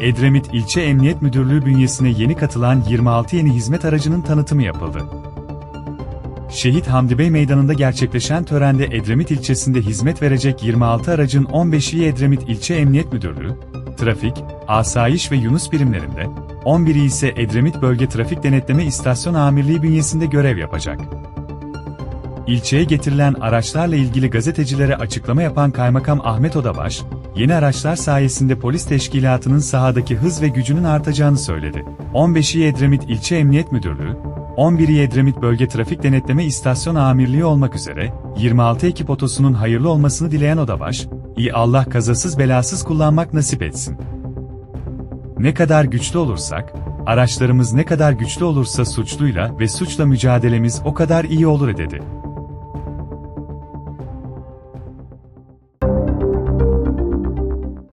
Edremit İlçe Emniyet Müdürlüğü bünyesine yeni katılan 26 yeni hizmet aracının tanıtımı yapıldı. Şehit Hamdi Bey Meydanı'nda gerçekleşen törende Edremit ilçesinde hizmet verecek 26 aracın 15'i Edremit İlçe Emniyet Müdürlüğü, Trafik, Asayiş ve Yunus birimlerinde, 11'i ise Edremit Bölge Trafik Denetleme İstasyon Amirliği bünyesinde görev yapacak. İlçeye getirilen araçlarla ilgili gazetecilere açıklama yapan Kaymakam Ahmet Odabaş, yeni araçlar sayesinde polis teşkilatının sahadaki hız ve gücünün artacağını söyledi. 15'i Edremit İlçe Emniyet Müdürlüğü, 11'i Edremit Bölge Trafik Denetleme İstasyon Amirliği olmak üzere 26 ekip otosunun hayırlı olmasını dileyen Odabaş, iyi Allah kazasız belasız kullanmak nasip etsin. Ne kadar güçlü olursak, araçlarımız ne kadar güçlü olursa suçluyla ve suçla mücadelemiz o kadar iyi olur dedi.